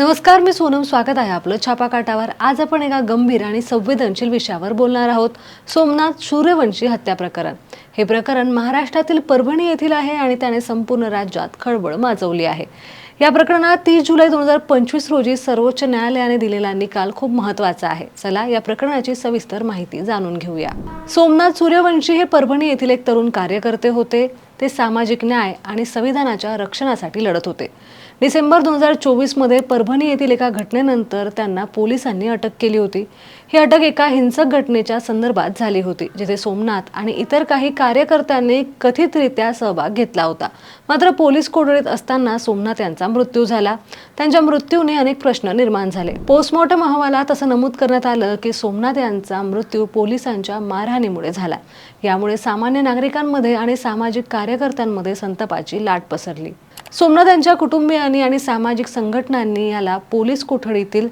नमस्कार मी सोनम. स्वागत आहे आपलं छापा काटावर आज आपण एका गंभीर आणि संवेदनशील विषयावर बोलणार आहोत. सोमनाथ सूर्यवंशी हत्या प्रकरण. हे प्रकरण महाराष्ट्रातील परभणी येथील आहे आणि त्याने संपूर्ण राज्यात खळबळ माजवली आहे. या प्रकरणात तीस जुलै दोन हजार पंचवीस रोजी सर्वोच्च न्यायालयाने दिलेला निकाल खूप महत्त्वाचा आहे. चला या प्रकरणाची सविस्तर माहिती जाणून घेऊया. सोमनाथ सूर्यवंशी हे परभणी येथील एक तरुण कार्यकर्ते होते. ते सामाजिक न्याय आणि संविधानाच्या रक्षणासाठी लढत होते. डिसेंबर दोन हजार चोवीसमध्ये परभणी येथील एका घटनेनंतर त्यांना पोलिसांनी अटक केली होती. ही अटक एका हिंसक घटनेच्या संदर्भात झाली होती जिथे सोमनाथ आणि इतर काही कार्यकर्त्यांनी कथितरित्या सहभाग घेतला होता. मात्र पोलीस कोठडीत असताना सोमनाथ यांचा मृत्यू झाला. त्यांच्या मृत्यूने अनेक प्रश्न निर्माण झाले. पोस्टमॉर्टम अहवालात असं नमूद करण्यात आलं की सोमनाथ यांचा मृत्यू पोलिसांच्या मारहाणीमुळे झाला. यामुळे सामान्य नागरिकांमध्ये आणि सामाजिक कार्य कार्यकर्त्यांमध्ये संतापाची लाट पसरली. सोमनाथ यांच्या कुटुंबियांनी आणि सामाजिक संघटनांनी याला पोलीस कोठडीतील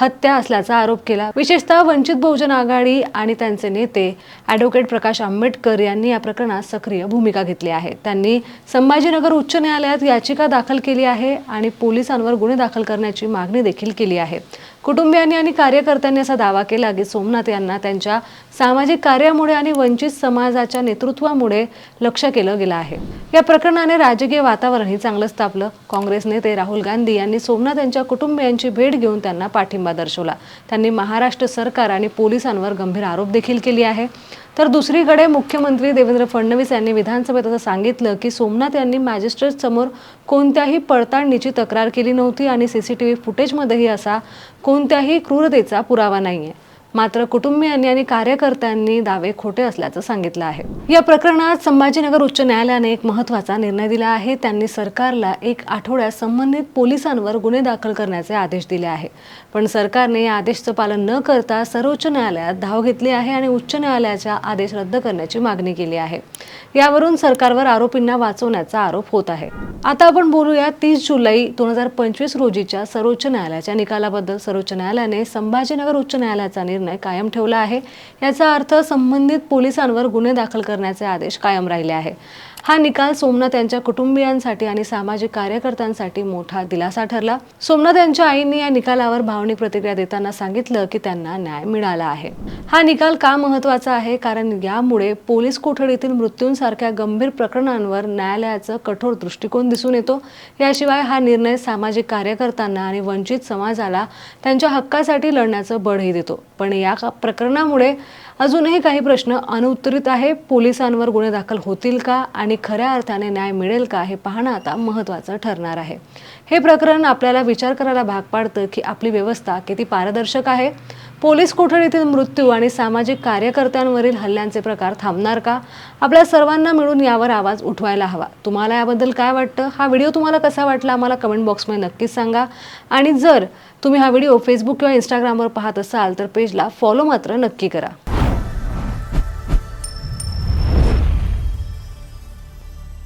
हत्या असल्याचा आरोप केला. विशेषतः वंचित बहुजन आघाडी आणि त्यांचे नेते ॲडव्होकेट प्रकाश आंबेडकर यांनी या प्रकरणात सक्रिय भूमिका घेतली आहे. त्यांनी संभाजीनगर उच्च न्यायालयात याचिका दाखल केली आहे आणि पोलिसांवर गुन्हे दाखल करण्याची मागणी देखील केली आहे. कुटुंबियांनी आणि कार्यकर्त्यांनी असा दावा केला की सोमनाथ यांना त्यांच्या सामाजिक कार्यामुळे आणि वंचित समाजाच्या नेतृत्वामुळे लक्ष केलं गेलं आहे. या प्रकरणाने राजकीय वातावरणही चांगलंच तापलं. काँग्रेस नेते राहुल गांधी यांनी सोमनाथ यांच्या कुटुंबियांची भेट घेऊन त्यांना पाठिंबा दर्शवला. त्यांनी महाराष्ट्र सरकार आणि पोलिसांवर गंभीर आरोप देखील केली आहे तर दुसरीकडे मुख्यमंत्री देवेंद्र फडणवीस यांनी विधानसभेत असं सांगितलं की सोमनाथ यांनी मॅजिस्ट्रेट समोर कोणत्याही पडताळणीची तक्रार केली नव्हती आणि सीसीटीव्ही फुटेजमध्येही असा कोणत्याही क्रूरतेचा पुरावा नाही आहे मात्र कुटुंबियांनी आणि कार्यकर्त्यांनी दावे खोटे असल्याचं सांगितलं आहे. या प्रकरणात संभाजीनगर उच्च न्यायालयाने एक महत्त्वाचा निर्णय दिला आहे. त्यांनी सरकारला एक आठवड्यात संबंधित पोलिसांवर गुन्हे दाखल करण्याचे आदेश दिले आहे. पण सरकारने या आदेशचं पालन न करता सर्वोच्च न्यायालयात धाव घेतली आहे आणि उच्च न्यायालयाचा आदेश रद्द करण्याची मागणी केली आहे. यावरून सरकारवर आरोपींना वाचवण्याचा आरोप होत आहे. आता आपण बोलूया तीस जुलै दोन हजार पंचवीस रोजीच्या सर्वोच्च न्यायालयाच्या निकालाबद्दल. सर्वोच्च न्यायालयाने संभाजीनगर उच्च न्यायालयाचा निर्णय कायम ठेवला आहे. याचा अर्थ संबंधित पोलिसांवर गुन्हे दाखल करण्याचे आदेश कायम राहिले आहे. हा निकाल सोमनाथ यांच्या कुटुंबियांसाठी आणि सामाजिक कार्यकर्त्यांसाठी मोठा दिलासा ठरला. सोमनाथ यांच्या आईने या निकालावर भावनिक प्रतिक्रिया देताना सांगितलं की त्यांना न्याय मिळाला आहे. हा निकाल का महत्त्वाचा आहे? कारण यामुळे पोलीस कोठडीतील मृत्यूंसारख्या गंभीर प्रकरणांवर न्यायालयाचं कठोर दृष्टिकोन दिसून येतो. याशिवाय हा निर्णय सामाजिक कार्यकर्त्यांना आणि वंचित समाजाला त्यांच्या हक्कासाठी लढण्याचं बळही देतो. पण या प्रकरणामुळे अजूनही काही प्रश्न अनुत्तरित आहे. पोलिसांवर गुन्हे दाखल होतील का? आणि आणि खऱ्या अर्थाने न्याय मिळेल का हे पाहणं आता महत्त्वाचं ठरणार आहे. हे प्रकरण आपल्याला विचार करायला भाग पाडतं की आपली व्यवस्था किती पारदर्शक आहे? पोलीस कोठडीतील मृत्यू आणि सामाजिक कार्यकर्त्यांवरील हल्ल्यांचे प्रकार थांबणार का? आपल्या सर्वांना मिळून यावर आवाज उठवायला हवा. तुम्हाला याबद्दल काय वाटतं? हा व्हिडिओ तुम्हाला कसा वाटला? आम्हाला कमेंट बॉक्समध्ये नक्कीच सांगा. आणि जर तुम्ही हा व्हिडिओ फेसबुक किंवा इंस्टाग्रामवर पाहत असाल तर पेजला फॉलो मात्र नक्की करा.